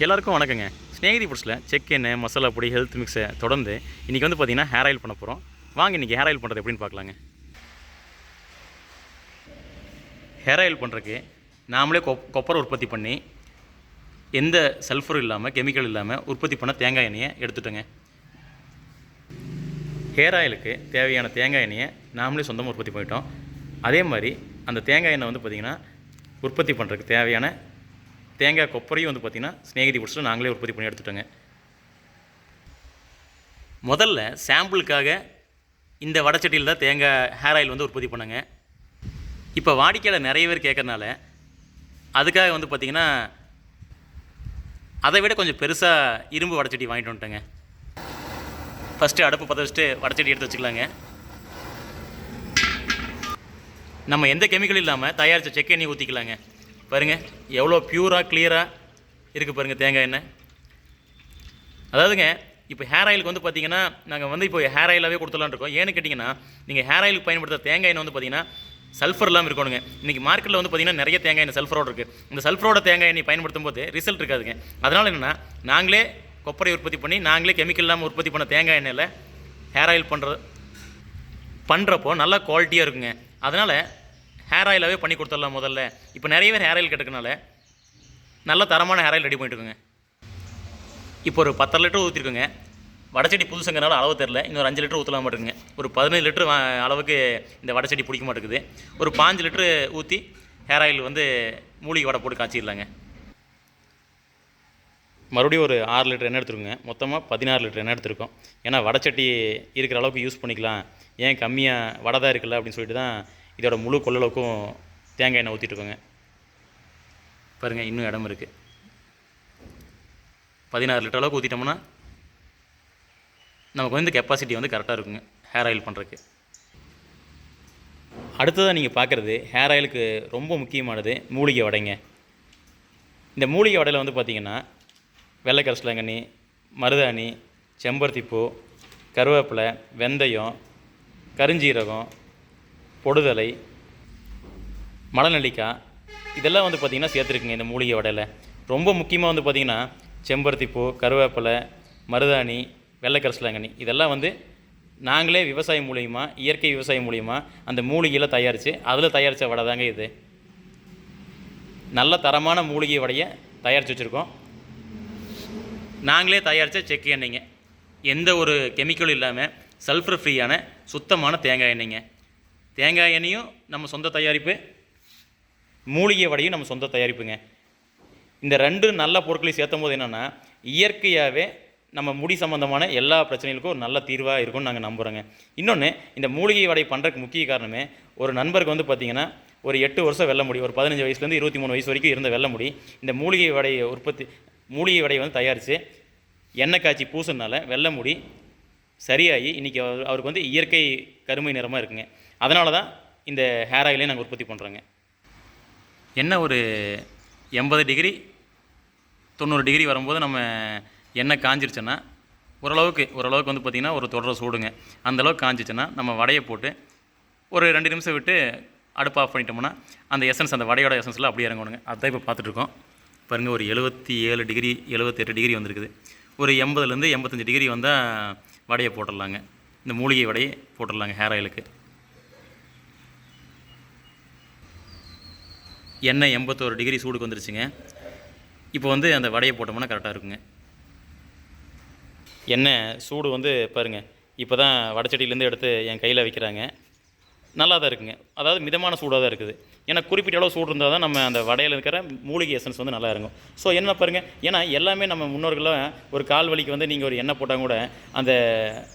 எல்லாருக்கும் வணக்கங்க. ஸ்நேகிதி புட்ஸில் செக் எண்ணெய் மசாலா பொடி ஹெல்த் மிக்ஸை தொடர்ந்து இன்றைக்கி வந்து பார்த்திங்கன்னா ஹேர் ஆயில் பண்ண போகிறோம் வாங்க இன்றைக்கி ஹேர் ஆயில் பண்ணுறது எப்படின்னு பார்க்கலாங்க ஹேர் ஆயில் பண்ணுறதுக்கு நாமளே கொப் கொப்பரை உற்பத்தி பண்ணி எந்த சல்ஃபரும் இல்லாமல் கெமிக்கல் இல்லாமல் உற்பத்தி பண்ண தேங்காய் எண்ணெயை எடுத்துட்டோங்க. ஹேர் ஆயிலுக்கு தேவையான தேங்காய் எண்ணெயை நாமளே சொந்தமாக உற்பத்தி பண்ணிட்டோம். அதே மாதிரி அந்த தேங்காய் எண்ணெய் வந்து பார்த்திங்கன்னா உற்பத்தி பண்ணுறதுக்கு தேவையான தேங்காய் கொப்பரையும் வந்து பார்த்திங்கன்னா ஸ்நேகிதி பிடிச்சிட்டு நாங்களே உற்பத்தி பண்ணி எடுத்துட்டோங்க. முதல்ல சாம்பிளுக்காக இந்த வடச்சட்டியில் தான் தேங்காய் ஹேர் ஆயில் வந்து உற்பத்தி பண்ணுங்க. இப்போ வாடிக்கையாளர் நிறைய பேர் கேட்கறனால அதுக்காக வந்து பார்த்திங்கன்னா அதை விட கொஞ்சம் பெருசாக இரும்பு வடச்சட்டி வாங்கிட்டு வந்துட்டேங்க. ஃபஸ்ட்டு அடுப்பு பற்ற வச்சுட்டு வடச்சட்டி எடுத்து வச்சுக்கலாங்க. நம்ம எந்த கெமிக்கல் இல்லாமல் தயாரித்த செக் எண்ணெய் ஊற்றிக்கலாங்க பாருங்கள் எவ்வளோ ப்யூராக கிளியராக இருக்குது பாருங்கள் தேங்காய் எண்ணெய். அதாவதுங்க இப்போ ஹேர் ஆயிலுக்கு வந்து பார்த்தீங்கன்னா நாங்கள் வந்து இப்போ ஹேர் ஆயிலாகவே கொடுத்துலான்னு இருக்கோம். ஏன்னு கேட்டிங்கன்னா நீங்கள் ஹேர் ஆயிலுக்கு பயன்படுத்துகிற தேங்காய் எண்ணெய் வந்து பார்த்தீங்கன்னா சல்ஃபர் இல்லாமல் இருக்கணுங்க. இன்றைக்கி மார்க்கெட்டில் வந்து பார்த்தீங்கன்னா நிறைய தேங்காய் எண்ணெய் சல்ஃபரோட இருக்குது இந்த சல்ஃபரோட தேங்காய் எண்ணெய் பயன்படுத்தும் போது ரிசல்ட் இருக்காதுங்க. அதனால் என்னென்னா நாங்களே கொப்பரை உற்பத்தி பண்ணி நாங்களே கெமிக்கல் இல்லாமல் உற்பத்தி பண்ண தேங்காய் எண்ணெயில் ஹேர் ஆயில் பண்ணுறது பண்ணுறப்போ நல்லா குவாலிட்டியாக இருக்குங்க. அதனால் ஹேர் ஆயிலாகவே பண்ணி கொடுத்துடலாம் முதல்ல. இப்போ நிறைய பேர் ஹேர் ஆயில் கெட்டுக்கனால நல்ல தரமான ஹேர் ஆயில் ரெடி பண்ணிட்டுருக்குங்க இப்போ ஒரு பத்தரை லிட்டர் ஊற்றிருக்குங்க வடச்செடி புதுசுங்கிறனால அளவு தெரில இன்னொரு அஞ்சு லிட்டர் ஊற்றலாம் மாட்டேங்குங்க ஒரு பதினஞ்சு லிட்டர் அளவுக்கு இந்த வடச்செடி பிடிக்க மாட்டேங்குது. ஒரு பாஞ்சு லிட்டரு ஊற்றி ஹேர் ஆயில் வந்து மூலிகை வடை போட்டு காய்ச்சிடலாங்க. மறுபடியும் ஒரு ஆறு லிட்டர் எண்ணெய் எடுத்துருங்க மொத்தமாக பதினாறு லிட்டர் எண்ணெய் எடுத்துருக்கோம். ஏன்னா வடச்சட்டி இருக்கிற அளவுக்கு யூஸ் பண்ணிக்கலாம். ஏன் கம்மியாக வடை தான் இருக்குல்ல அப்படின்னு சொல்லிட்டு தான் இதோட முழு கொள்ளளவுக்கும் தேங்காய் எண்ணெய் ஊற்றிட்டுருக்கோங்க பாருங்கள் இன்னும் இடம் இருக்குது பதினாறு லிட்டர் அளவுக்கு ஊற்றிட்டோம்னா நமக்கு வந்து கெப்பாசிட்டி வந்து கரெக்டாக இருக்குங்க ஹேர் ஆயில் பண்ணுறதுக்கு அடுத்ததாக நீங்கள் பார்க்குறது ஹேர் ஆயிலுக்கு ரொம்ப முக்கியமானது மூலிகை வடைங்க. இந்த மூலிகை வடையில் வந்து பார்த்திங்கன்னா வெள்ளை மருதாணி செம்பருத்திப்பூ கருவேப்பிலை வெந்தயம் கருஞ்சீரகம் பொடுதலை மலநெல்லிக்காய் இதெல்லாம் வந்து பார்த்திங்கன்னா சேர்த்துருக்குங்க இந்த மூலிகை வடையில். ரொம்ப முக்கியமாக வந்து பார்த்திங்கன்னா செம்பருத்திப்பூ கருவேப்பிலை மருதாணி வெள்ளை இதெல்லாம் வந்து நாங்களே விவசாயம் மூலியமாக இயற்கை விவசாயம் மூலியமாக அந்த மூலிகையில் தயாரித்து அதில் தயாரித்த வடை தாங்க இது. நல்ல தரமான மூலிகை வடையை தயாரித்து வச்சுருக்கோம். நாங்களே தயாரித்த செக்கு எண்ணெய்ங்க. எந்த ஒரு கெமிக்கலும் இல்லாமல் சல்ஃபர் ஃப்ரீயான சுத்தமான தேங்காய் எண்ணெய்ங்க. தேங்காய் எண்ணெயும் நம்ம சொந்த தயாரிப்பு மூலிகை வடையும் நம்ம சொந்த தயாரிப்புங்க. இந்த ரெண்டு நல்ல பொருட்களையும் சேர்த்தும் போது என்னென்னா இயற்கையாகவே நம்ம முடி சம்மந்தமான எல்லா பிரச்சனைகளுக்கும் ஒரு நல்ல தீர்வாக இருக்கும்னு நாங்கள் நம்புகிறோங்க இன்னொன்று இந்த மூலிகை வடை பண்ணுறதுக்கு முக்கிய காரணமே ஒரு நண்பருக்கு வந்து பார்த்திங்கன்னா ஒரு எட்டு வருஷம் வெள்ள முடி ஒரு பதினஞ்சு வயசுலேருந்து இருபத்தி மூணு வயசு வரைக்கும் இருந்த வெள்ள முடி இந்த மூலிகை வடையை உற்பத்தி மூலிகை வடையை வந்து தயாரித்து எண்ணெய் காய்ச்சி பூசுனால வெள்ளை முடி சரியாகி இன்றைக்கி அவருக்கு வந்து இயற்கை கருமை நிறமாக இருக்குங்க. அதனால தான் இந்த ஹேர் ஆயிலே நாங்கள் உற்பத்தி பண்ணுறோங்க என்ன ஒரு எண்பது டிகிரி தொண்ணூறு டிகிரி வரும்போது நம்ம எண்ணெய் காஞ்சிருச்சுன்னா ஓரளவுக்கு ஓரளவுக்கு வந்து பார்த்திங்கன்னா ஒரு தொடர சூடுங்க. அந்தளவுக்கு காஞ்சிச்சுன்னா நம்ம வடையை போட்டு ஒரு ரெண்டு நிமிஷம் விட்டு அடுப்பு ஆஃப் பண்ணிட்டோம்னா அந்த எசன்ஸ் அந்த வடையோட எசன்ஸ்லாம் அப்படியே இறங்கணுங்க. அதை இப்போ பார்த்துட்ருக்கோம் பாருங்கள் ஒரு எழுபத்தி ஏழு டிகிரி எழுபத்தெட்டு டிகிரி வந்திருக்குது. ஒரு எண்பதுலேருந்து எண்பத்தஞ்சு டிகிரி வந்தால் வடையை போட்டுடலாங்க. இந்த மூலிகை வடையை போட்டுடலாங்க ஹேர் ஆயிலுக்கு எண்ணெய் எண்பத்தோரு டிகிரி சூடுக்கு வந்துருச்சுங்க. இப்போ வந்து அந்த வடையை போட்டோம்னா கரெக்டாக இருக்குங்க. எண்ணெய் சூடு வந்து பாருங்கள் இப்போ தான் வடச்சட்டியிலேருந்து எடுத்து என் கையில் வைக்கிறாங்க. நல்லா தான் இருக்குங்க. அதாவது மிதமான சூடாக தான் இருக்குது. ஏன்னா குறிப்பிட்ட அளவு சூடு இருந்தால் தான் நம்ம அந்த வடையில் இருக்கிற மூலிகை எசன்ஸ் வந்து நல்லா இருக்கும் ஸோ என்ன பாருங்கள் ஏன்னா எல்லாமே நம்ம முன்னோர்கள்லாம் ஒரு கால் வலிக்கு வந்து நீங்கள் ஒரு எண்ணெய் போட்டால் கூட அந்த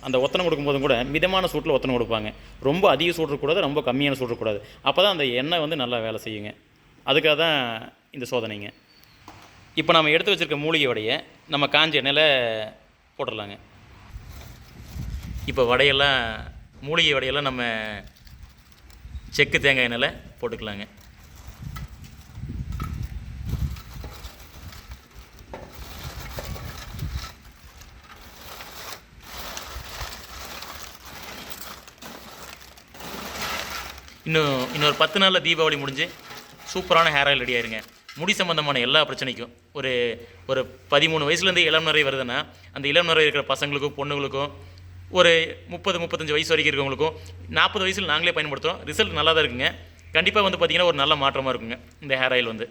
அந்த ஒத்தனை கொடுக்கும்போதும் கூட மிதமான சூட்டில் ஒத்தனை கொடுப்பாங்க. ரொம்ப அதிக சூடு கூடாது ரொம்ப கம்மியான சூடு அப்போ தான் அந்த எண்ணெய் வந்து நல்லா வேலை செய்யுங்க. அதுக்காக தான் இந்த சோதனைங்க. இப்போ நம்ம எடுத்து வச்சுருக்க மூலிகை வடையை நம்ம காஞ்ச எண்ணெயில் போட்டுடலாங்க இப்போ வடையெல்லாம் மூலிகை வடையெல்லாம் நம்ம செக்கு தேங்காய் எண்ணெயில் போட்டுக்கலாங்க. இன்னும் இன்னொரு பத்து நாளில் தீபாவளி முடிஞ்சு சூப்பரான ஹேர் ஆயில் ரெடி ஆயிருங்க. முடி சம்பந்தமான எல்லா பிரச்சனைக்கும். ஒரு ஒரு பதிமூணு வயசுலேருந்து இளம் நிறை வருதுன்னா அந்த இளம் நிறை இருக்கிற பசங்களுக்கும் பொண்ணுங்களுக்கும் ஒரு முப்பது முப்பத்தஞ்சு வயசு வரைக்கும் இருக்கவங்களுக்கும் நாற்பது வயசில் நாங்களே பயன்படுத்துகிறோம் ரிசல்ட் நல்லா தான் இருக்குங்க. கண்டிப்பாக வந்து பார்த்திங்கன்னா ஒரு நல்ல மாற்றமாக இருக்குங்க இந்த ஹேர் ஆயில் வந்து.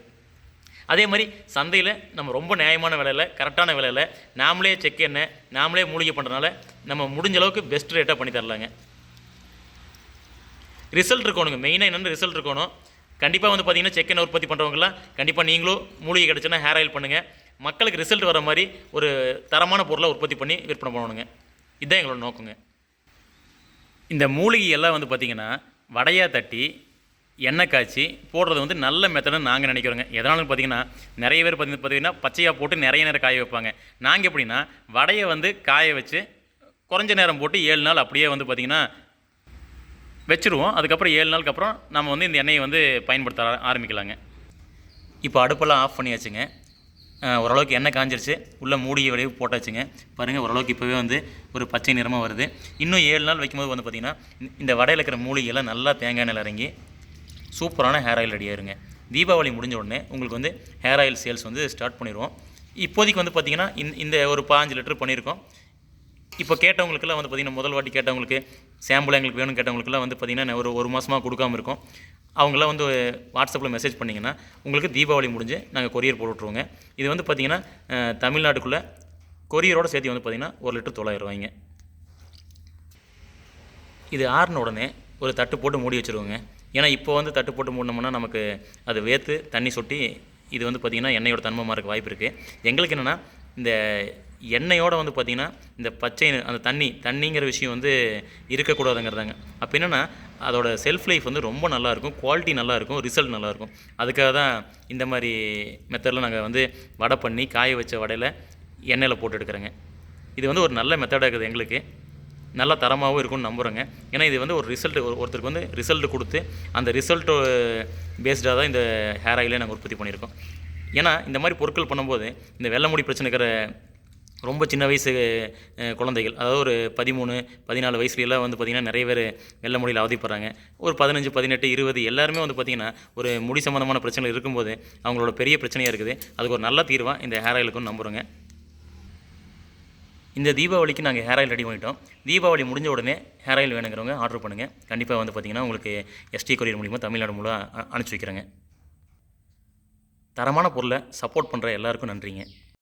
அதே மாதிரி சந்தையில் நம்ம ரொம்ப நியாயமான விலையில் கரெக்டான விலையில் நாமளே செக் எண்ணெய் நாமளே மூலிகை பண்ணுறதுனால நம்ம முடிஞ்ச அளவுக்கு பெஸ்ட் ரேட்டாக பண்ணி தரலாங்க. ரிசல்ட் இருக்கணுங்க. மெயினாக என்னென்ன ரிசல்ட் இருக்கணும்? கண்டிப்பாக வந்து பார்த்தீங்கன்னா செக் உற்பத்தி பண்ணுறவங்களாம் கண்டிப்பாக நீங்களும் மூலிகை கிடச்சுன்னா ஹேர் ஆயில் பண்ணுங்கள் மக்களுக்கு ரிசல்ட் வர மாதிரி ஒரு தரமான பொருளை உற்பத்தி பண்ணி விற்பனை பண்ணணுங்க. இதுதான் எங்களோட நோக்கங்க. இந்த மூலிகை எல்லாம் வந்து பார்த்திங்கன்னா வடையாக தட்டி எண்ணெய் காய்ச்சி போடுறது வந்து நல்ல மெத்தடுன்னு நாங்கள் நினைக்கிறோங்க. எதனாலும் பார்த்தீங்கன்னா நிறைய பேர் பார்த்தி பார்த்தீங்கன்னா பச்சையாக போட்டு நிறைய நேரம் காய வைப்பாங்க. நாங்கள் எப்படின்னா வடையை வந்து காய வச்சு குறைஞ்ச நேரம் போட்டு ஏழு நாள் அப்படியே வந்து பார்த்திங்கன்னா வச்சுருவோம். அதுக்கப்புறம் ஏழு நாளுக்கு அப்புறம் நம்ம வந்து இந்த எண்ணெயை வந்து பயன்படுத்த ஆர- ஆரம்பிக்கலாங்க. இப்போ அடுப்பெல்லாம் ஆஃப் பண்ணியாச்சுங்க. ஓரளவுக்கு எண்ணெய் காஞ்சிருச்சு. உள்ளே மூடிய வடிவு போட்டாச்சுங்க. பாருங்கள் ஓரளவுக்கு இப்போவே வந்து ஒரு பச்சை நிறமாக வருது. இன்னும் ஏழு நாள் வைக்கும்போது வந்து பார்த்திங்கன்னா இந்த- வடையில் இருக்கிற மூலிகையெல்லாம் நல்லா தேங்காய் எண்ணெயில் இறங்கி சூப்பரான ஹேர் ஆயில் ரெடி ஆயிருங்க. தீபாவளி முடிஞ்ச உடனே உங்களுக்கு வந்து ஹேர் ஆயில் சேல்ஸ் வந்து ஸ்டார்ட் பண்ணிடுவோம் இப்போதைக்கு வந்து பார்த்திங்கன்னா இந்த ஒரு பாஞ்சு லிட்டர் பண்ணியிருக்கோம். இப்போ கேட்டவங்களுக்குலாம் வந்து பார்த்திங்கன்னா முதல் வாட்டி கேட்டவங்களுக்கு சாம்பிள் எங்களுக்கு வேணும்னு கேட்டவங்களுக்குலாம் வந்து பார்த்திங்கன்னா ஒரு ஒரு மாதமாக கொடுக்காம இருக்கோம். அவங்களாம் வந்து வாட்ஸ்அப்பில் மெசேஜ் பண்ணிங்கன்னா உங்களுக்கு தீபாவளி முடிஞ்சு நாங்கள் கொரியர் போட்டுட்ருவோங்க இது வந்து பார்த்திங்கன்னா தமிழ்நாட்டுக்குள்ளே கொரியரோட சேர்த்து வந்து பார்த்திங்கன்னா ஒரு லிட்டர் தொள்ளாயிரம் ரூபாய்ங்க இது ஆறின உடனே ஒரு தட்டு போட்டு மூடி வச்சுருவோங்க. ஏன்னா இப்போ வந்து தட்டு போட்டு மூடினோம்னா நமக்கு அது வேர்த்து தண்ணி சொட்டி இது வந்து பார்த்திங்கன்னா எண்ணெயோட தன்மமாக இருக்க வாய்ப்பு இருக்குது எங்களுக்கு என்னென்னா இந்த எண்ணெயோடு வந்து பார்த்திங்கன்னா இந்த பச்சை அந்த தண்ணி தண்ணிங்கிற விஷயம் வந்து இருக்கக்கூடாதுங்கிறதாங்க. அப்போ என்னென்னா அதோட செல்ஃப் லைஃப் வந்து ரொம்ப நல்லாயிருக்கும் குவாலிட்டி நல்லாயிருக்கும் ரிசல்ட் நல்லாயிருக்கும். அதுக்காக தான் இந்த மாதிரி மெத்தடில் நாங்கள் வந்து வடை பண்ணி காய வச்ச வடையில் எண்ணெயில் போட்டு எடுக்கிறோங்க. இது வந்து ஒரு நல்ல மெத்தடாக இருக்குது எங்களுக்கு. நல்ல தரமாகவும் இருக்கும்னு நம்புகிறேங்க ஏன்னா இது வந்து ஒரு ரிசல்ட் ஒருத்தருக்கு வந்து ரிசல்ட் கொடுத்து அந்த ரிசல்ட்டு பேஸ்டாக தான் இந்த ஹேர் ஆயிலே நாங்கள் உற்பத்தி பண்ணியிருக்கோம். ஏன்னா இந்த மாதிரி பொருட்கள் பண்ணும்போது இந்த வெள்ளை முடி பிரச்சனைக்கிற ரொம்ப சின்ன வயசு குழந்தைகள். அதாவது ஒரு பதிமூணு பதினாலு வயசுலலாம் வந்து பார்த்திங்கன்னா நிறைய பேர் வெள்ள முடியில் அவதிப்படுறாங்க. ஒரு பதினஞ்சு பதினெட்டு இருபது எல்லாருமே வந்து பார்த்திங்கன்னா ஒரு முடி சம்மந்தமான பிரச்சனை இருக்கும்போது அவங்களோட பெரிய பிரச்சனையாக இருக்குது. அதுக்கு ஒரு நல்ல தீர்வாக இந்த ஹேர் ஆயிலுக்கும் நம்புகிறோங்க இந்த தீபாவளிக்கு நாங்கள் ஹேர் ஆயில் ரெடி பண்ணிட்டோம். தீபாவளி முடிஞ்ச உடனே ஹேர் ஆயில் வேணுங்கிறவங்க ஆர்டர் பண்ணுங்கள் கண்டிப்பாக வந்து பார்த்திங்கன்னா உங்களுக்கு எஸ்டி கொரியர் மூலிமா தமிழ்நாடு மூலம் அனுப்பிச்சி வைக்கிறேங்க. தரமான பொருளை சப்போர்ட் பண்ணுற எல்லாருக்கும் நன்றிங்க.